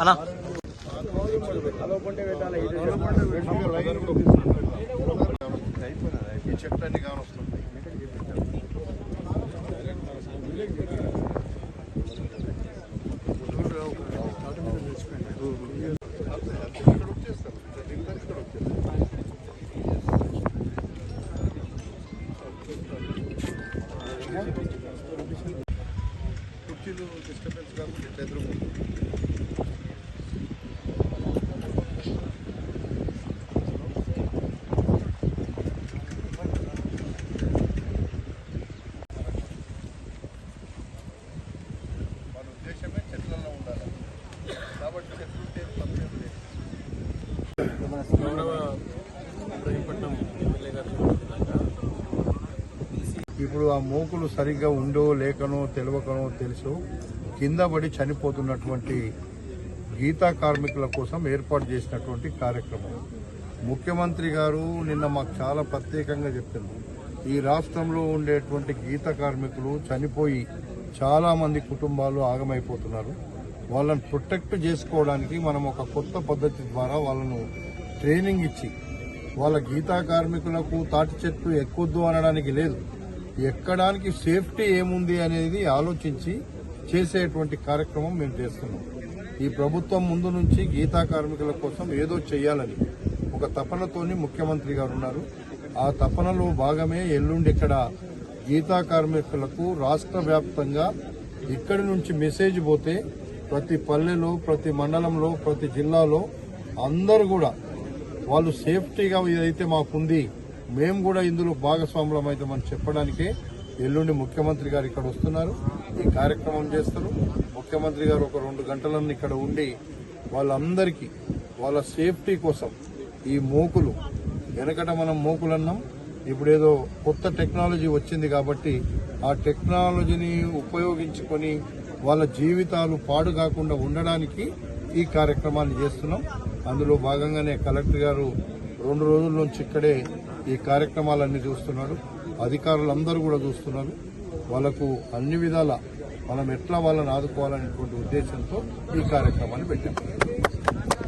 అన్నా. ఈ చెట్లన్నీ కానొస్తుంది ఇక్కడ వచ్చేస్తారు ఇక్కడ ఇక్కడ వచ్చేస్తారు కుర్చీలు డిస్టర్బెన్స్ కాకుండా ఇట్లా ఎదురుకుంటారు మన ఉద్దేశమే చెట్లలో ఉండాలి కాబట్టి చెట్లు ఉంటే తప్పేం లేదు ఇప్పుడు ఆ మూకులు సరిగ్గా ఉండో లేకనో తెలియకనో తెలుసు. కింద పడి చనిపోతున్నటువంటి గీతా కార్మికుల కోసం ఏర్పాటు చేసినటువంటి కార్యక్రమం. ముఖ్యమంత్రి గారు నిన్న మాకు చాలా ప్రత్యేకంగా చెప్పింది ఈ రాష్ట్రంలో ఉండేటువంటి గీత కార్మికులు చనిపోయి చాలామంది కుటుంబాలు ఆగమైపోతున్నారు. వాళ్ళని ప్రొటెక్ట్ చేసుకోవడానికి మనం ఒక కొత్త పద్ధతి ద్వారా వాళ్ళను ట్రైనింగ్ ఇచ్చి వాళ్ళ గీతా కార్మికులకు తాటి చెట్టు ఎక్కొద్దు అనడానికి లేదు. ఎక్కడానికి సేఫ్టీ ఏముంది అనేది ఆలోచించి చేసేటువంటి కార్యక్రమం మేము చేస్తున్నాం. ఈ ప్రభుత్వం ముందు నుంచి గీతా కార్మికుల కోసం ఏదో చేయాలని ఒక తపనతోని ముఖ్యమంత్రి గారు ఉన్నారు. ఆ తపనలో భాగమే ఎల్లుండి ఇక్కడ గీతా కార్మికులకు రాష్ట్ర వ్యాప్తంగా ఇక్కడి నుంచి మెసేజ్ పోతే ప్రతి పల్లెలో ప్రతి మండలంలో ప్రతి జిల్లాలో అందరూ కూడా వాళ్ళు సేఫ్టీగా ఇదైతే మాకుంది మేము కూడా ఇందులో భాగస్వాములం అవుతామని చెప్పడానికే ఎల్లుండి ముఖ్యమంత్రి గారు ఇక్కడ వస్తున్నారు. ఈ కార్యక్రమం చేస్తారు. ముఖ్యమంత్రి గారు ఒక రెండు గంటలన్నీ ఇక్కడ ఉండి వాళ్ళందరికీ వాళ్ళ సేఫ్టీ కోసం ఈ మోకులు వెనకట మనం మోకులు అన్నాం ఇప్పుడేదో కొత్త టెక్నాలజీ వచ్చింది కాబట్టి ఆ టెక్నాలజీని ఉపయోగించుకొని వాళ్ళ జీవితాలు పాడు కాకుండా ఉండడానికి ఈ కార్యక్రమాన్ని చేస్తున్నాం. అందులో భాగంగానే కలెక్టర్ గారు రెండు రోజుల నుంచి ఇక్కడే ఈ కార్యక్రమాలన్నీ చూస్తున్నాడు. అధికారులందరూ కూడా చూస్తున్నారు. వాళ్ళకు అన్ని విధాల మనం ఎట్లా వాళ్ళని ఆదుకోవాలనేటువంటి ఉద్దేశంతో ఈ కార్యక్రమాన్ని పెట్టాం.